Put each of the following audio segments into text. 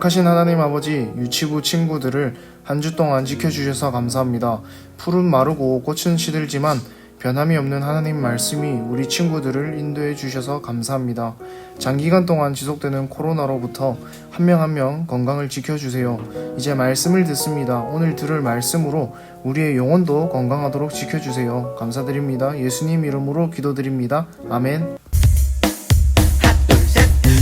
거룩하신 하나님 아버지, 유치부 친구들을 한 주 동안 지켜주셔서 감사합니다. 풀은 마르고 꽃은 시들지만 변함이 없는 하나님 말씀이 우리 친구들을 인도해 주셔서 감사합니다. 장기간 동안 지속되는 코로나로부터 한 명 한 명 건강을 지켜주세요. 이제 말씀을 듣습니다. 오늘 들을 말씀으로 우리의 영혼도 건강하도록 지켜주세요. 감사드립니다. 예수님 이름으로 기도드립니다. 아멘.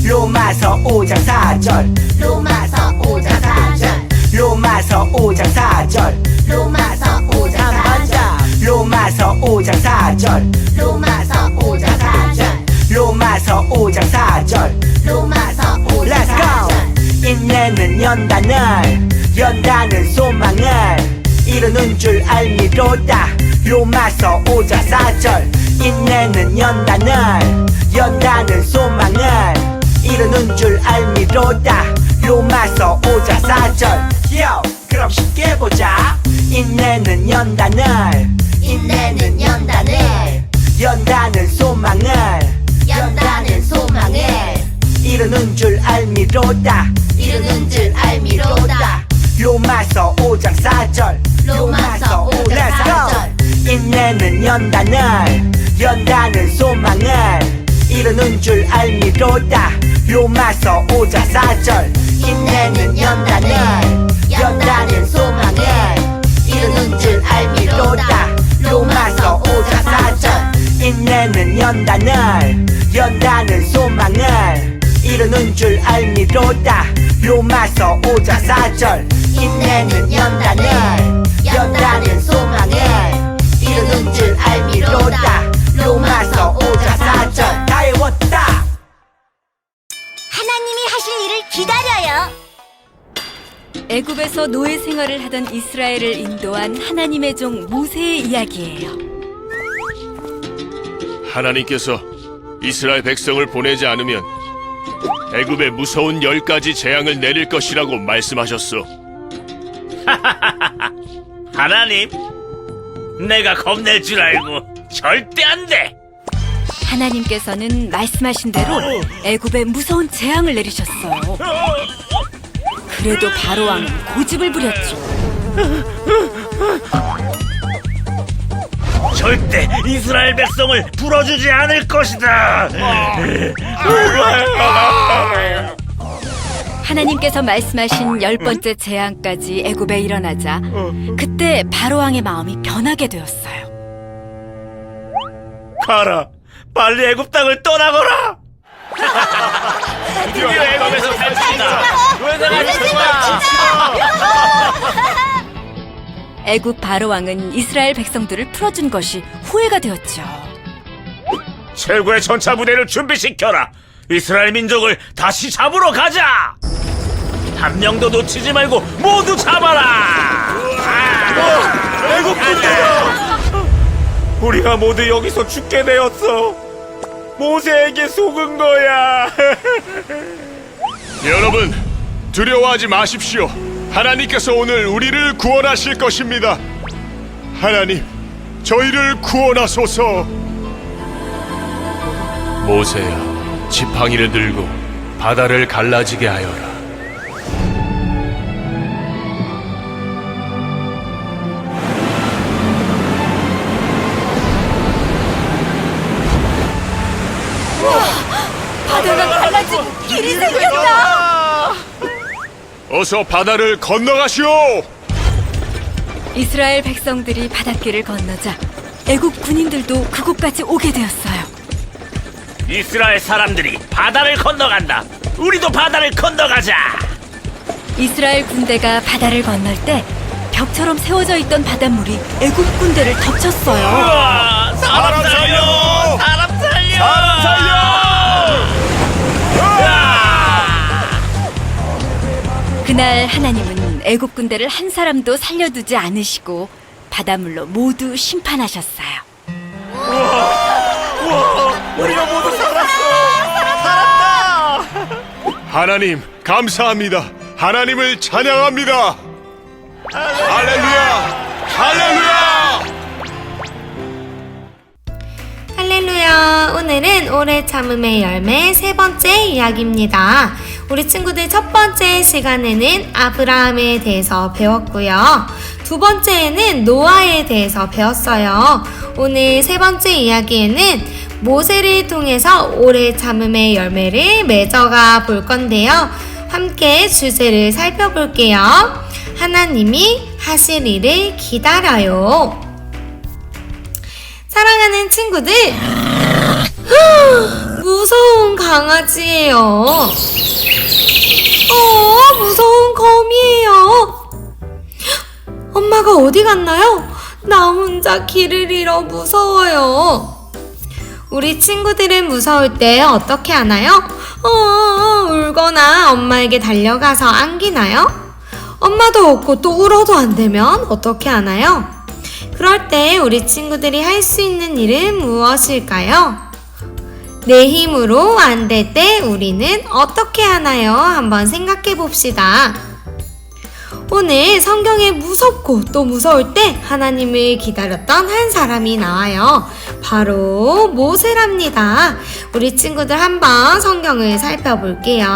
로마서 5장 4절. 로마서 5장 4절. 로마서 5장 4절. 로마서 5장 4절. 로마서 5장 4절. 로마서 5장 4절. 로마서 5장 4절. 로마서 5장 Let's 4절. go 인내는 연단을 연단은 소망을 이루는 줄 알미로다. 로마서 5장 4절. 인내는 연단을 연단은 소망을 이루는 줄 알미로다. 로마서 5장 4절. 요 그럼 쉽게 보자. 인내는 연단을. 인내는 연단을. 연단은 소망을. 연단은 소망을. 이루는 줄 알미로다. 이루는 줄 알미로다. 로마서 5장 4절. 로마서 5장 Let's go. 4절. 인내는 연단을. 연단은 소망을 이루는 줄 알미로다. 로마서 5장 4절. 인내는 연단을 연단은 소망을. 이루는 줄 알미로다. 로마서 5장 4절. 인내는 연단을 연단은 소망을. 이루는 줄 알미로다. 로마서 5장 4절. 인내는 연단을 연단은 소망을. 이루는 줄 알미로다. 로마서 하실 일을 기다려요. 애굽에서 노예 생활을 하던 이스라엘을 인도한 하나님의 종 모세의 이야기예요. 하나님께서 이스라엘 백성을 보내지 않으면 애굽에 무서운 열 가지 재앙을 내릴 것이라고 말씀하셨소. 하나님, 내가 겁낼 줄 알고 절대 안 돼. 하나님께서는 말씀하신 대로 애굽에 무서운 재앙을 내리셨어요. 그래도 바로 왕은 고집을 부렸죠. 절대 이스라엘 백성을 풀어주지 않을 것이다. 하나님께서 말씀하신 열 번째 재앙까지 애굽에 일어나자 그때 바로 왕의 마음이 변하게 되었어요. 가라, 빨리 애굽 땅을 떠나거라. 드디어 애굽에서 탈출이다. 애굽 바로 왕은 이스라엘 백성들을 풀어준 것이 후회가 되었죠. 최고의 전차 부대를 준비시켜라. 이스라엘 민족을 다시 잡으러 가자. 한 명도 놓치지 말고 모두 잡아라. 애국 군대야. 우리가 모두 여기서 죽게 되었어. 모세에게 속은 거야. 여러분, 두려워하지 마십시오. 하나님께서 오늘 우리를 구원하실 것입니다. 하나님, 저희를 구원하소서. 모세야, 지팡이를 들고 바다를 갈라지게 하여라. 길이 생겼다. 어서 바다를 건너가시오. 이스라엘 백성들이 바닷길을 건너자 애굽 군인들도 그곳까지 오게 되었어요. 이스라엘 사람들이 바다를 건너간다. 우리도 바다를 건너가자. 이스라엘 군대가 바다를 건널 때 벽처럼 세워져 있던 바닷물이 애굽 군대를 덮쳤어요. 우와, 사람 살려! 사람 살려! 사람 살려! 그날 하나님은 애굽 군대를 한 사람도 살려두지 않으시고 바닷물로 모두 심판하셨어요. 우리가 모두 살았어! 하나님, 감사합니다. 하나님을 찬양합니다. 할렐루야! 할렐루야! 할렐루야! 오늘은 올해 참음의 열매 세 번째 이야기입니다. 우리 친구들 첫 번째 시간에는 아브라함에 대해서 배웠고요. 두 번째에는 노아에 대해서 배웠어요. 오늘 세 번째 이야기에는 모세를 통해서 올해 참음의 열매를 맺어가 볼 건데요. 함께 주제를 살펴볼게요. 하나님이 하실 일을 기다려요. 사랑하는 친구들, 무서운 강아지예요. 어, 무서운 거미예요. 엄마가 어디 갔나요? 나 혼자 길을 잃어 무서워요. 우리 친구들은 무서울 때 어떻게 하나요? 어, 울거나 엄마에게 달려가서 안기나요? 엄마도 없고 또 울어도 안 되면 어떻게 하나요? 그럴 때 우리 친구들이 할 수 있는 일은 무엇일까요? 내 힘으로 안 될 때 우리는 어떻게 하나요? 한번 생각해 봅시다. 오늘 성경에 무섭고 또 무서울 때 하나님을 기다렸던 한 사람이 나와요. 바로 모세랍니다. 우리 친구들 한번 성경을 살펴볼게요.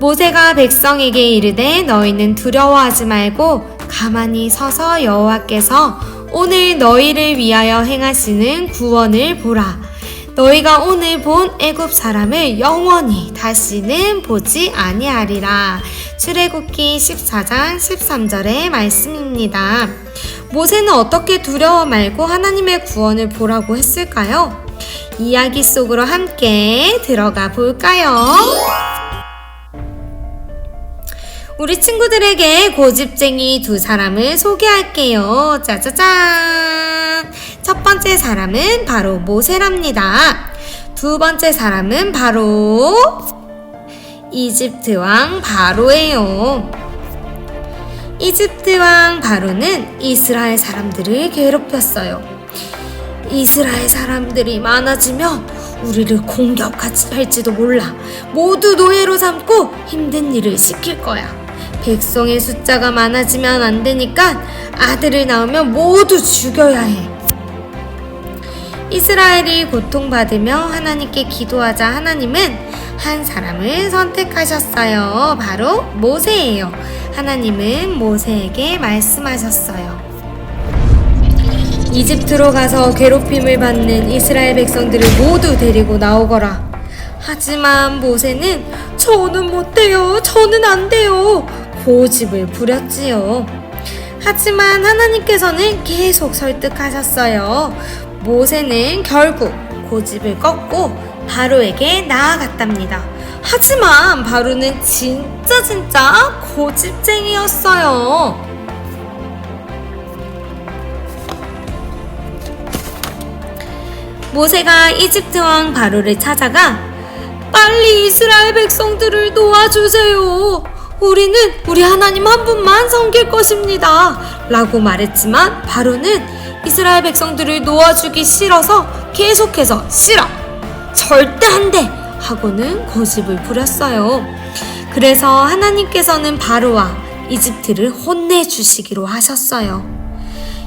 모세가 백성에게 이르되 너희는 두려워하지 말고 가만히 서서 여호와께서 오늘 너희를 위하여 행하시는 구원을 보라. 너희가 오늘 본 애굽 사람을 영원히 다시는 보지 아니하리라. 출애굽기 14장 13절의 말씀입니다. 모세는 어떻게 두려워 말고 하나님의 구원을 보라고 했을까요? 이야기 속으로 함께 들어가 볼까요? 우리 친구들에게 고집쟁이 두 사람을 소개할게요. 짜자잔! 첫 번째 사람은 바로 모세랍니다. 두 번째 사람은 바로 이집트 왕 바로예요. 이집트 왕 바로는 이스라엘 사람들을 괴롭혔어요. 이스라엘 사람들이 많아지며 우리를 공격할지도 몰라. 모두 노예로 삼고 힘든 일을 시킬 거야. 백성의 숫자가 많아지면 안 되니까 아들을 낳으면 모두 죽여야 해. 이스라엘이 고통받으며 하나님께 기도하자 하나님은 한 사람을 선택하셨어요. 바로 모세예요. 하나님은 모세에게 말씀하셨어요. 이집트로 가서 괴롭힘을 받는 이스라엘 백성들을 모두 데리고 나오거라. 하지만 모세는 저는 못돼요. 저는 안 돼요. 고집을 부렸지요. 하지만 하나님께서는 계속 설득하셨어요. 모세는 결국 고집을 꺾고 바로에게 나아갔답니다. 하지만 바로는 진짜 진짜 고집쟁이였어요. 모세가 이집트 왕 바로를 찾아가 빨리 이스라엘 백성들을 도와주세요. 우리는 우리 하나님 한 분만 섬길 것입니다. 라고 말했지만 바로는 이스라엘 백성들을 놓아주기 싫어서 계속해서 싫어! 절대 안 돼! 하고는 고집을 부렸어요. 그래서 하나님께서는 바로와 이집트를 혼내주시기로 하셨어요.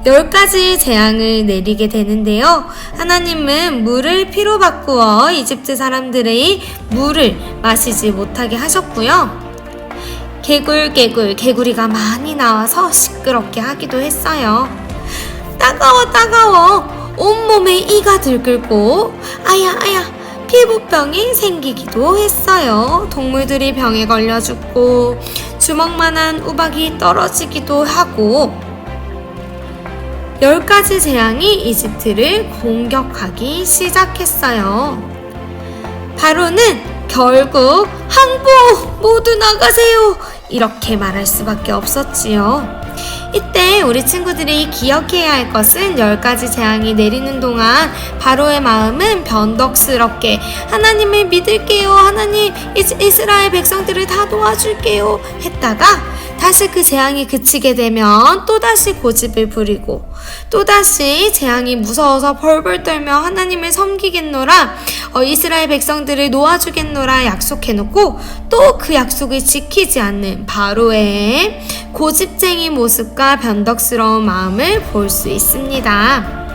열 가지 재앙을 내리게 되는데요. 하나님은 물을 피로 바꾸어 이집트 사람들의 물을 마시지 못하게 하셨고요. 개굴개굴 개구리가 많이 나와서 시끄럽게 하기도 했어요. 따가워 따가워 온몸에 이가 들끓고 아야 아야 피부병이 생기기도 했어요. 동물들이 병에 걸려 죽고 주먹만한 우박이 떨어지기도 하고 열 가지 재앙이 이집트를 공격하기 시작했어요. 바로는 결국 항복 모두 나가세요 이렇게 말할 수밖에 없었지요. 이때 우리 친구들이 기억해야 할 것은 열 가지 재앙이 내리는 동안 바로의 마음은 변덕스럽게 하나님을 믿을게요. 하나님 이스- 이스라엘 백성들을 다 도와줄게요. 했다가 다시 그 재앙이 그치게 되면 또다시 고집을 부리고 또다시 재앙이 무서워서 벌벌 떨며 하나님을 섬기겠노라 어, 이스라엘 백성들을 놓아주겠노라 약속해놓고 또 그 약속을 지키지 않는 바로의 고집쟁이 모습과 변덕스러운 마음을 볼 수 있습니다.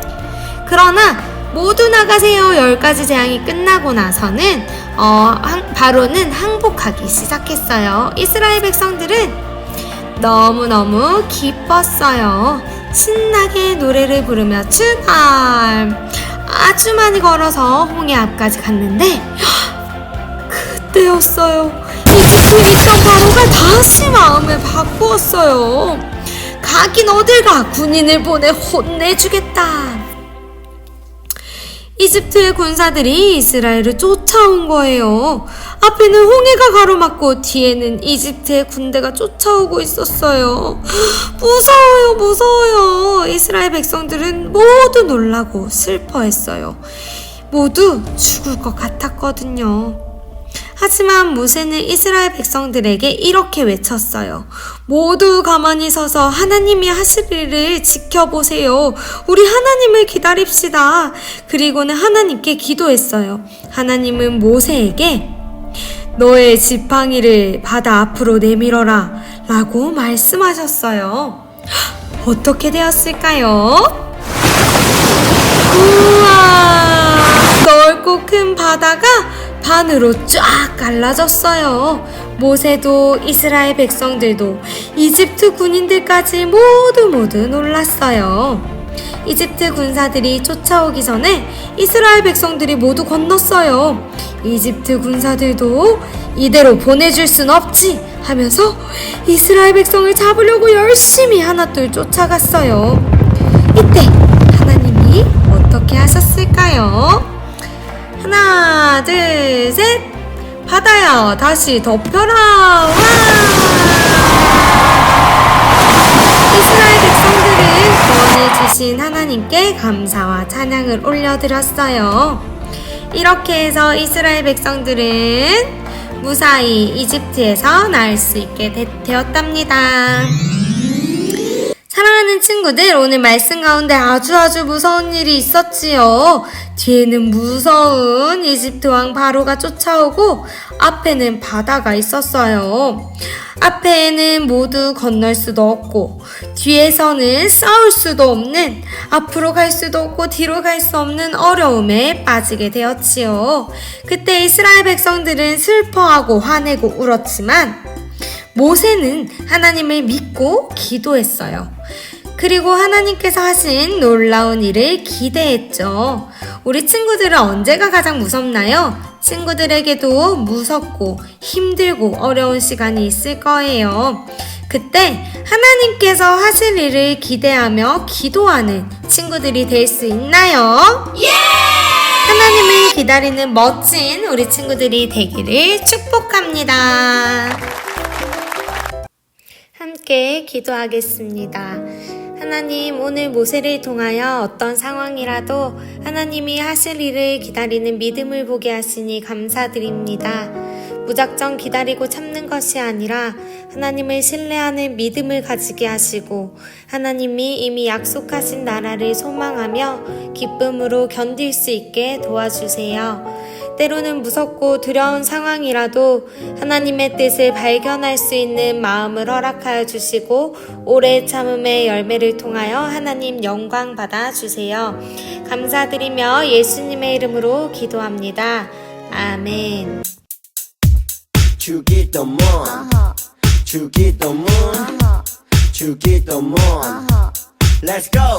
그러나 모두 나가세요 열 가지 재앙이 끝나고 나서는 어, 항- 바로는 항복하기 시작했어요. 이스라엘 백성들은 너무너무 기뻤어요. 신나게 노래를 부르며 출발! 아주 많이 걸어서 홍해 앞까지 갔는데 그때였어요. 이집트에 있던 바로가 다시 마음을 바꾸었어요. 가긴 어딜 가 군인을 보내 혼내주겠다. 이집트의 군사들이 이스라엘을 쫓아온 거예요. 앞에는 홍해가 가로막고 뒤에는 이집트의 군대가 쫓아오고 있었어요. 무서워요, 무서워요. 이스라엘 백성들은 모두 놀라고 슬퍼했어요. 모두 죽을 것 같았거든요. 하지만 모세는 이스라엘 백성들에게 이렇게 외쳤어요. 모두 가만히 서서 하나님이 하실 일을 지켜보세요. 우리 하나님을 기다립시다. 그리고는 하나님께 기도했어요. 하나님은 모세에게 너의 지팡이를 바다 앞으로 내밀어라 라고 말씀하셨어요. 어떻게 되었을까요? 우와! 넓고 큰 바다가 반으로 쫙 갈라졌어요. 모세도 이스라엘 백성들도 이집트 군인들까지 모두 모두 놀랐어요. 이집트 군사들이 쫓아오기 전에 이스라엘 백성들이 모두 건넜어요. 이집트 군사들도 이대로 보내줄 순 없지 하면서 이스라엘 백성을 잡으려고 열심히 하나둘 쫓아갔어요. 이때 하나님이 어떻게 하셨을까요? 하나, 둘, 셋. 바다야, 다시 덮여라. 와! 이스라엘 백성들은 구원해 주신 하나님께 감사와 찬양을 올려드렸어요. 이렇게 해서 이스라엘 백성들은 무사히 이집트에서 나을 수 있게 되, 되었답니다. 사랑하는 친구들, 오늘 말씀 가운데 아주 아주 무서운 일이 있었지요. 뒤에는 무서운 이집트 왕 바로가 쫓아오고 앞에는 바다가 있었어요. 앞에는 모두 건널 수도 없고 뒤에서는 싸울 수도 없는 앞으로 갈 수도 없고 뒤로 갈 수 없는 어려움에 빠지게 되었지요. 그때 이스라엘 백성들은 슬퍼하고 화내고 울었지만 모세는 하나님을 믿고 기도했어요. 그리고 하나님께서 하신 놀라운 일을 기대했죠. 우리 친구들은 언제가 가장 무섭나요? 친구들에게도 무섭고 힘들고 어려운 시간이 있을 거예요. 그때 하나님께서 하실 일을 기대하며 기도하는 친구들이 될 수 있나요? 하나님을 기다리는 멋진 우리 친구들이 되기를 축복합니다. 함께 기도하겠습니다. 하나님, 오늘 모세를 통하여 어떤 상황이라도 하나님이 하실 일을 기다리는 믿음을 보게 하시니 감사드립니다. 무작정 기다리고 참는 것이 아니라 하나님을 신뢰하는 믿음을 가지게 하시고 하나님이 이미 약속하신 나라를 소망하며 기쁨으로 견딜 수 있게 도와주세요. 때로는 무섭고 두려운 상황이라도 하나님의 뜻을 발견할 수 있는 마음을 허락하여 주시고 오래 참음의 열매를 통하여 하나님 영광 받아 주세요. 감사드리며 예수님의 이름으로 기도합니다. 아멘. 주기도문 주기도문 주기도문 Let's go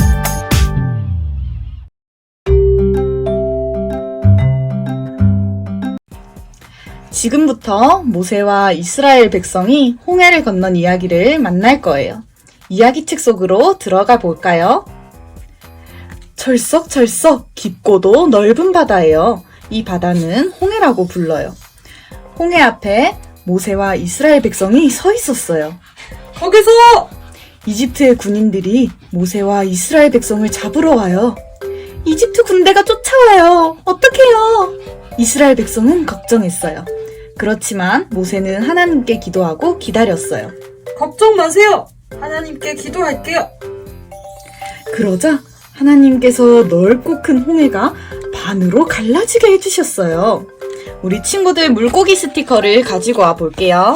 지금부터 모세와 이스라엘 백성이 홍해를 건넌 이야기를 만날 거예요. 이야기 책 속으로 들어가 볼까요? 철썩철썩 깊고도 넓은 바다예요. 이 바다는 홍해라고 불러요. 홍해 앞에 모세와 이스라엘 백성이 서 있었어요. 거기서! 이집트의 군인들이 모세와 이스라엘 백성을 잡으러 와요. 이집트 군대가 쫓아와요. 어떡해요? 이스라엘 백성은 걱정했어요. 그렇지만 모세는 하나님께 기도하고 기다렸어요. 걱정 마세요. 하나님께 기도할게요. 그러자 하나님께서 넓고 큰 홍해가 반으로 갈라지게 해주셨어요. 우리 친구들 물고기 스티커를 가지고 와 볼게요.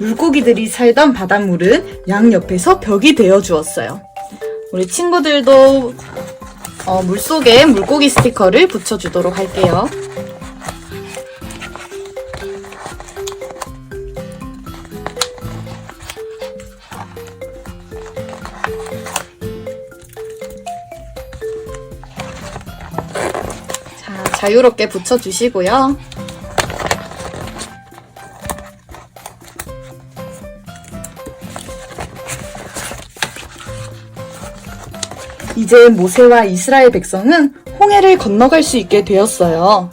물고기들이 살던 바닷물은 양옆에서 벽이 되어 주었어요. 우리 친구들도 어, 물속에 물고기 스티커를 붙여주도록 할게요. 자, 자유롭게 붙여주시고요. 이제 모세와 이스라엘 백성은 홍해를 건너갈 수 있게 되었어요.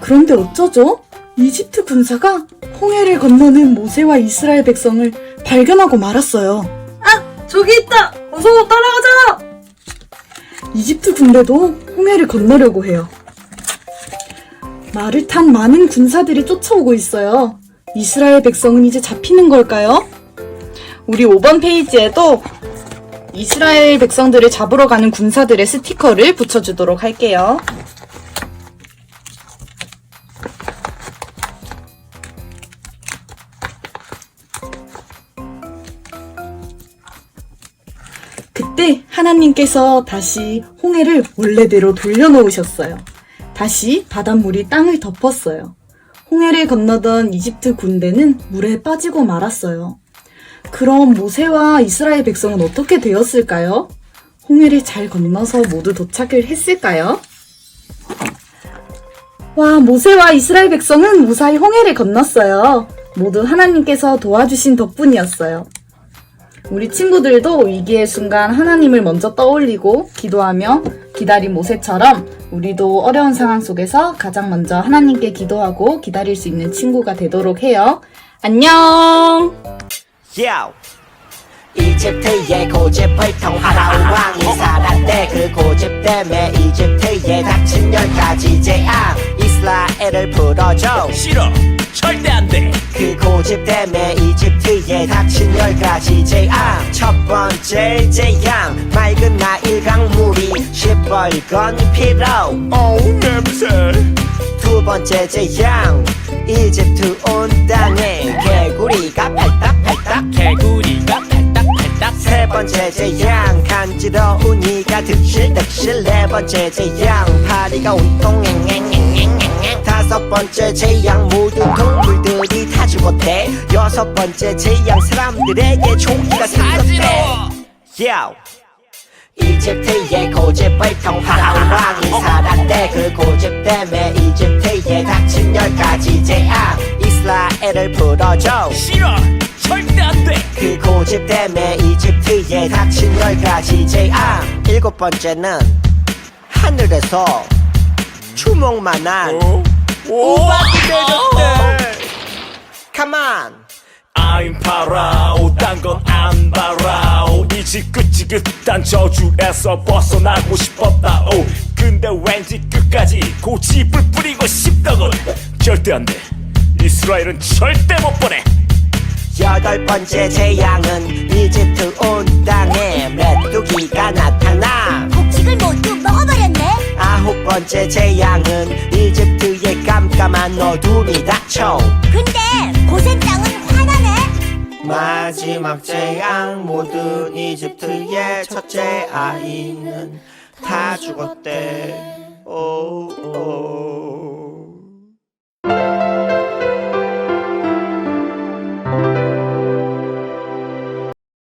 그런데 어쩌죠? 이집트 군사가 홍해를 건너는 모세와 이스라엘 백성을 발견하고 말았어요. 저기 있다! 어서 따라가자! 이집트 군대도 홍해를 건너려고 해요. 말을 탄 많은 군사들이 쫓아오고 있어요. 이스라엘 백성은 이제 잡히는 걸까요? 우리 5번 페이지에도 이스라엘 백성들을 잡으러 가는 군사들의 스티커를 붙여주도록 할게요. 하나님께서 다시 홍해를 원래대로 돌려놓으셨어요. 다시 바닷물이 땅을 덮었어요. 홍해를 건너던 이집트 군대는 물에 빠지고 말았어요. 그럼 모세와 이스라엘 백성은 어떻게 되었을까요? 홍해를 잘 건너서 모두 도착을 했을까요? 와, 모세와 이스라엘 백성은 무사히 홍해를 건넜어요. 모두 하나님께서 도와주신 덕분이었어요. 우리 친구들도 위기의 순간 하나님을 먼저 떠올리고 기도하며 기다린 모세처럼 우리도 어려운 상황 속에서 가장 먼저 하나님께 기도하고 기다릴 수 있는 친구가 되도록 해요. 안녕! Yo. 이집트의 고집을 통 파라오 왕이 살았대 그 고집 때문에 이집트에 닥친 열 가지 재앙 이스라엘을 풀어줘 싫어 절대 안돼. 그 고집 때문에 이집트에 닥친 열 가지 재앙 첫 번째 재앙 맑은 나일 강물이 시뻘건 피로 어우 냄새. 두 번째 재앙 이집트 온 땅에 개구리가 팔딱팔딱. 개구리가 팔딱팔딱. 세 번째 재앙 간지러운 이가 득실득실. 네 번째 재앙 파리가 온통 앵앵앵앵앵앵 다섯 번째 재앙 모든 동물들이 다 죽었대. 여섯 번째 재앙 사람들에게 총기가 생겼대. Yo. 이집트의 고집을 통 파라오 왕이 살았대. 그 고집 때문에 이집트에 닥친 열 가지 재앙. 이스라엘을 풀어줘. 싫어. 절대 안돼. 그 고집 때문에 이집트에 닥친 열 가지 재앙. 일곱 번째는 하늘에서 주먹만한 우박이 Come on. I'm 파라오 딴건 안 바라오 이 지긋지긋한 저주에서 벗어나고 싶었다 오. 근데 왠지 끝까지 고집을 뿌리고 싶더군. 절대 안돼. 이스라엘은 절대 못 보내. 여덟 번째 재앙은 이집트 온 땅에 메뚜기가 나타나. 곡식을 모두. 아홉 번째 재앙은 이집트의 깜깜한 어둠이 닥쳐 근데 고센 땅은 화나네. 마지막 재앙 모든 이집트의 첫째 아이는 다 죽었대 오, 오.